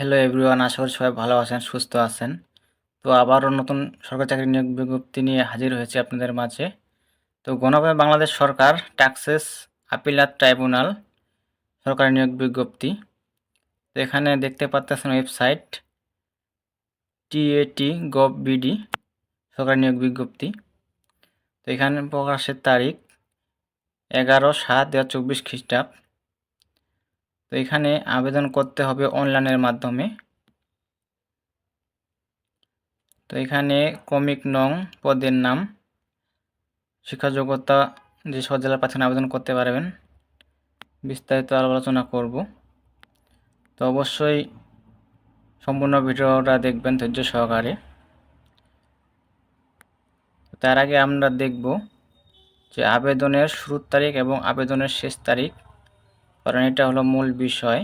Hello everyone আশা করি সবাই ভালো আছেন, সুস্থ আছেন। তো আবারও নতুন সরকারি চাকরি নিয়োগ বিজ্ঞপ্তি নিয়ে হাজির হয়েছে আপনাদের মাঝে। তো গণভাবে বাংলাদেশ সরকার ট্যাক্সেস আপিলাত ট্রাইব্যুনাল সরকারি নিয়োগ বিজ্ঞপ্তি। তো এখানে দেখতে পাচ্ছেন ওয়েবসাইট টিএটি গভ বিডি সরকারি নিয়োগ বিজ্ঞপ্তি। তো এখানে প্রকাশের তারিখ এগারো সাত দু হাজার চব্বিশ খ্রিস্টাব্দ। তো এখানে আবেদন করতে হবে অনলাইনের মাধ্যমে। তো এখানে ক্রমিক নং পদের নাম শিক্ষাযোগ্যতা যে সব জেলার প্রার্থী আবেদন করতে পারবেন, বিস্তারিত আলোচনা করব। তো অবশ্যই সম্পূর্ণ ভিডিওটা দেখবেন ধৈর্য সহকারে। তার আগে আমরা দেখব যে আবেদনের শুরুর তারিখ এবং আবেদনের শেষ তারিখ। কারণ এটা হলো মূল বিষয়।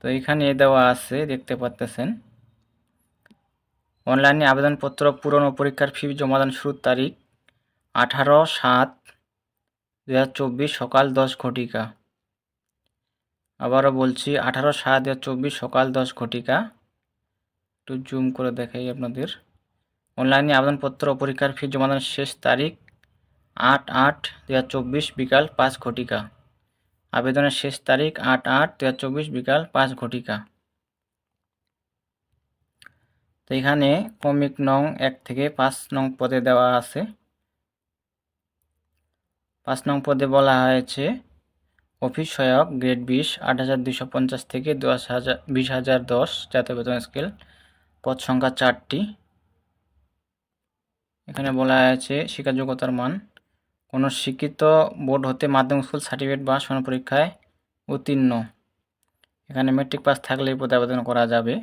তো এখানে দেওয়া আছে, দেখতে পাচ্তেছেন। অনলাইনে আবেদনপত্র পূরণ ও পরীক্ষার ফি জমাদান শুরুর তারিখ আঠারো সাত দু সকাল দশ ঘটিকা। আবারও বলছি, আঠারো সাত দু সকাল দশ ঘটিকা। একটু জুম করে দেখাই আপনাদের। অনলাইনে আবেদনপত্র পরীক্ষার ফি জমাদানের শেষ তারিখ আট আট দু বিকাল পাঁচ ঘটিকা। আবেদনের শেষ তারিখ আট আট দু চব্বিশ বিকাল পাঁচ ঘটিকা। তো এখানে ক্রমিক নং এক থেকে পাঁচ নং পদে দেওয়া আছে। পাঁচ নং পদে বলা হয়েছে, অফিস সহায়ক গ্রেড বিশ আট হাজার দুশো পঞ্চাশ থেকে দশ হাজার, বিশ হাজার দশ জাতীয় বেতন স্কেল পদ সংখ্যা চারটি। এখানে বলা হয়েছে শিক্ষাযোগ্যতার মান কোনো শিক্ষিত বোর্ড হতে মাধ্যমিক স্কুল সার্টিফিকেট বা সন পরীক্ষায় উত্তীর্ণ। এখানে মেট্রিক পাস থাকলে পদে আবেদন করা যাবে।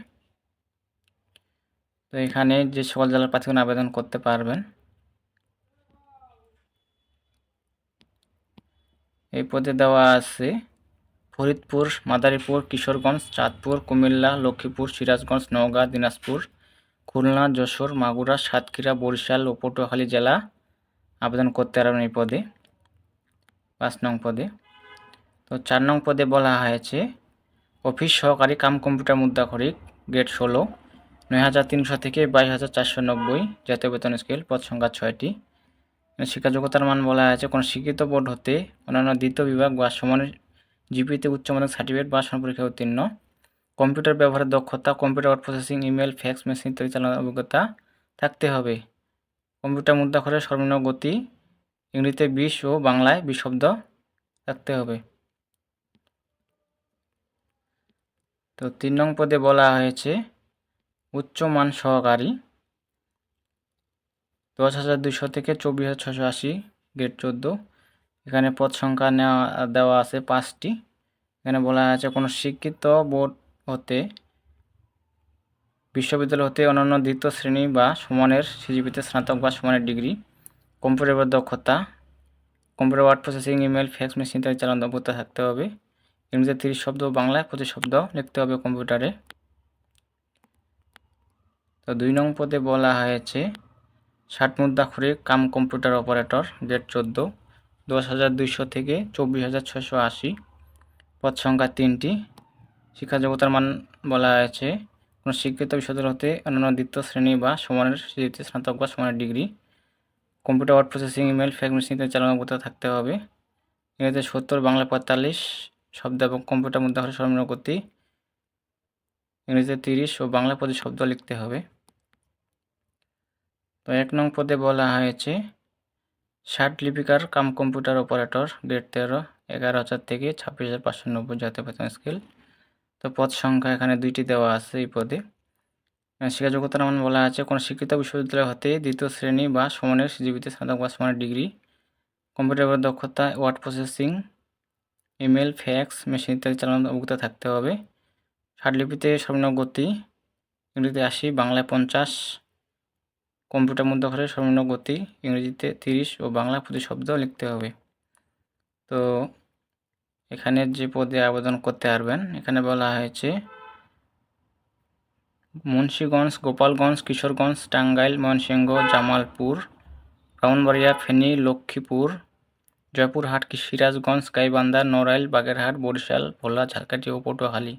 তো এখানে যে সকল জেলার প্রার্থীগণ আবেদন করতে পারবেন। এই পদে দেওয়া আছে ফরিদপুর, মাদারীপুর, কিশোরগঞ্জ, চাঁদপুর, কুমিল্লা, লক্ষ্মীপুর, সিরাজগঞ্জ, নওগাঁ, দিনাজপুর, খুলনা, যশোর, মাগুরা, সাতক্ষীরা, বরিশাল ও পটুয়াখালী জেলা আবেদন করতে পারবেন এই পদে, পাঁচ নং পদে। তো চার নং পদে বলা হয়েছে, অফিস সহকারী কাম কম্পিউটার মুদ্রাখরিক গ্রেড ষোলো, নয় হাজার তিনশো থেকে বাইশ হাজার চারশো নব্বই জাতীয় বেতন স্কেল, পদ সংখ্যা ছয়টি। শিক্ষাযোগ্যতার মান বলা হয়েছে, কোনো শিক্ষিত বোর্ড হতে অন্যান্য দ্বিতীয় বিভাগ বা সমানের জিপিতে উচ্চ সার্টিফিকেট বা পরীক্ষায় উত্তীর্ণ। কম্পিউটার ব্যবহারের দক্ষতা, computer processing, email, fax, machine ইত্যাদি চালানোর অভিজ্ঞতা থাকতে হবে। কম্পিউটার মুদ্রাক্ষরের সর্বনিম্ন গতি, ইংরেজিতে বিশ ও বাংলায় বিশ শব্দ থাকতে হবে। তো তিন নং পদে বলা হয়েছে, উচ্চ মান সহকারী, দশ হাজার দুশো থেকে চব্বিশ হাজার ছশো আশি, গ্রেড চোদ্দ। এখানে পদ সংখ্যা নেওয়া, দেওয়া আছে পাঁচটি। এখানে বলা আছে কোনো শিক্ষিত বোর্ড হতে বিশ্ববিদ্যালয় হতে অন্যান্য দ্বিতীয় শ্রেণি বা সমানের সিজিপিতে স্নাতক বা সমানের ডিগ্রি কম্পিউটার দক্ষতা, computer word processing, email, fax, machine ইত্যাদি চালানো দক্ষতা থাকতে হবে। ইংরেজিতে তিরিশ শব্দ, বাংলায় পঁচিশ শব্দ লিখতে হবে কম্পিউটারে। তো দুই নং পদে বলা হয়েছে, ষাট মুদ্রাক্ষরে কাম কম্পিউটার অপারেটর, গ্রেড চোদ্দ, দশ হাজার দুইশো থেকে চব্বিশ হাজার ছশো আশি। পদ সংখ্যা তিনটি। শিক্ষাযোগ্যতার মান বলা হয়েছে কোনো শিক্ষিত বিশ্ববিদ্যালয় হতে অন্যান্য দ্বিতীয় শ্রেণি বা সমানের সিজিতে স্নাতক বা সমানের degree. Computer word processing email fax মেশিনতে চালানো করতে থাকতে হবে। ইংরেজিতে সত্তর, বাংলা পঁয়তাল্লিশ শব্দ এবং কম্পিউটার মধ্যে হলে সর্বনিম্ন গতি। ইংরেজিতে তিরিশ ও বাংলা পদে শব্দ লিখতে হবে। তো এক নং পদে বলা হয়েছে, ষাট লিপিকার কাম কম্পিউটার অপারেটর, গ্রেড তেরো, এগারো হাজার থেকে ছাব্বিশ হাজার পাঁচশো নব্বই জাতীয় বেতন স্কেল। তো পদ সংখ্যা এখানে দুইটি দেওয়া আছে এই পদে। শিক্ষাযোগ্যতার মান বলা আছে, কোনো শিক্ষিত বিশ্ববিদ্যালয় হতে দ্বিতীয় শ্রেণি বা সমানের সিজিবিতে স্নাতক বা সমানের ডিগ্রি, কম্পিউটার দক্ষতা, word processing, email, fax, machine ইত্যাদি চালানোর অভিজ্ঞতা থাকতে হবে। লিপিতে সর্বনিম্ন গতি, ইংরেজিতে আশি, বাংলায় পঞ্চাশ, কম্পিউটার মধ্যে ঘরে সর্বনিম্ন গতি, ইংরেজিতে তিরিশ ও বাংলা প্রতি শব্দ লিখতে হবে। তো এখানে যে পদে আবেদন করতে পারবেন, এখানে বলা হয়েছে, মুন্সীগঞ্জ, গোপালগঞ্জ, কিশোরগঞ্জ, টাঙ্গাইল ময়নসিংহ জামালপুর ব্রাহ্মণবাড়িয়া ফেনী, লক্ষ্মীপুর, জয়পুরহাট, সিরাজগঞ্জ, গাইবান্ধা, নড়াইল, বাগেরহাট, বরিশাল, ভোলা ঝালকাঠি ও পটুয়াখালী।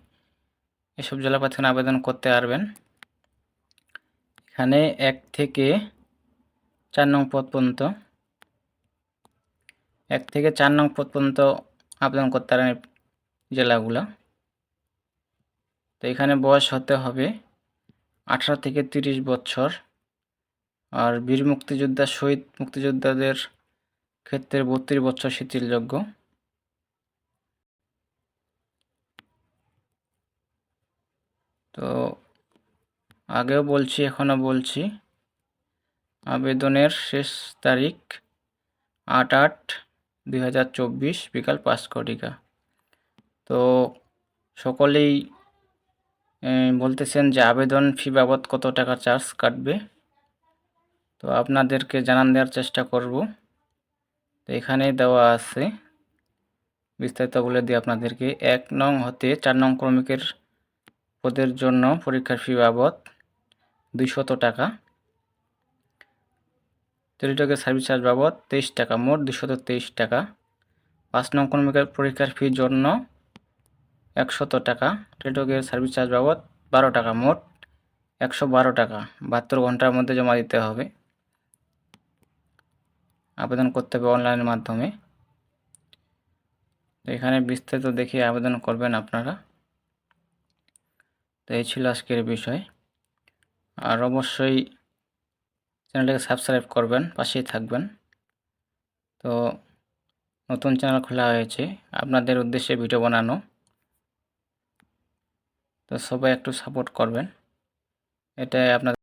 এসব জেলা আবেদন করতে পারবেন। এখানে এক থেকে চার নং পদ পর্যন্ত, এক থেকে চার নং পদ পর্যন্ত আবেদন করতে পারেন জেলাগুলো। তো এখানে বয়স হতে হবে আঠারো থেকে তিরিশ বছর। আর বীর মুক্তিযোদ্ধা, শহীদ মুক্তিযোদ্ধাদের ক্ষেত্রে বত্রিশ বছর শিথিলযোগ্য। তো আগেও বলছি, এখনও বলছি। আবেদনের শেষ তারিখ আট আট দুই হাজার চব্বিশ বিকাল পাঁচ ঘটিকা। তো সকলেই বলতেছেন যে আবেদন ফি বাবদ কত টাকা চার্জ কাটবে? তো আপনাদেরকে জানান দেওয়ার চেষ্টা করব। তো এখানে দেওয়া আছে বিস্তারিত বলে দিই আপনাদেরকে। এক নং হতে চার নং ক্রমিকের পদের জন্য পরীক্ষার ফি বাবদ দুইশত টাকা। টেলিটকের সার্ভিস চার্জ বাবদ তেইশ টাকা, মোট দুশত তেইশ টাকা। পাঁচ নং ক্রমিকের পরীক্ষার ফির জন্য একশত টাকা টেলিটকের সার্ভিস চার্জ বাবদ বারো টাকা, মোট একশো বারো টাকা। বাহাত্তর ঘণ্টার মধ্যে জমা দিতে হবে। আবেদন করতে হবে অনলাইনের মাধ্যমে। এখানে বিস্তারিত দেখে আবেদন করবেন আপনারা। তো এই ছিল আজকের বিষয়। আর অবশ্যই চ্যানেলটাকে সাবস্ক্রাইব করবেন, পাশেই থাকবেন। তো নতুন চ্যানেল খোলা হয়েছে, আপনাদের উদ্দেশ্যে ভিডিও বানানো। তো সবাই একটু সাপোর্ট করবেন। এটাই আপনাদের